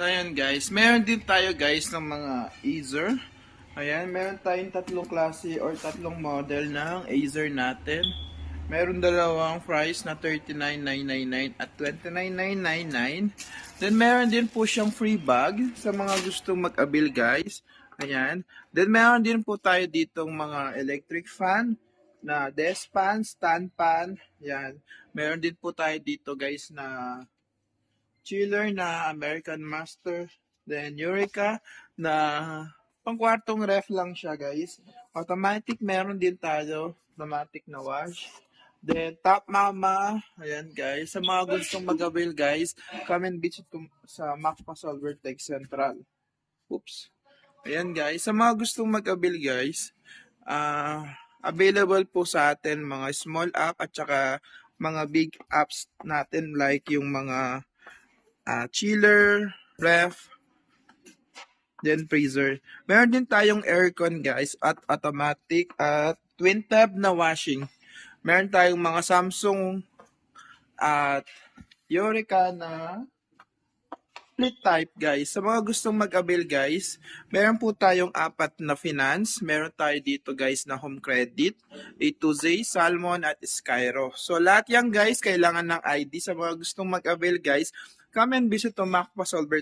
So ayan guys, meron din tayo guys ng mga Acer. Ayan, meron tayong tatlong klase or tatlong model ng Acer natin. Meron dalawang price na 39,999 at 29,999. Then meron din po siyang free bag sa mga gustong mag-abil guys. Ayan. Then meron din po tayo ditong mga electric fan na desk fan, stand fan. Ayan. Meron din po tayo dito guys na chiller na American Master. Then Eureka na pangkwartong ref lang siya guys. Automatic meron din tayo. Automatic na wash. Then Top Mama. Ayan guys. Sa mga gustong mag-avail guys, come and visit sa Macpa Solver Tech Central. Oops. Ayan guys. Sa mga gustong mag-avail guys, ah available po sa atin mga small app at saka mga big apps natin like yung mga ah, chiller, ref, then freezer. Meron din tayong aircon guys at automatic at twin tab na washing. Meron tayong mga Samsung at Eureka na split type guys. Sa mga gustong mag-avail guys, meron po tayong apat na finance. Meron tayo dito guys na home credit, A2Z, Salmon at Skyro. So lahat yan guys, kailangan ng ID. Sa mga gustong mag-avail guys, come and visit to Macpa Solver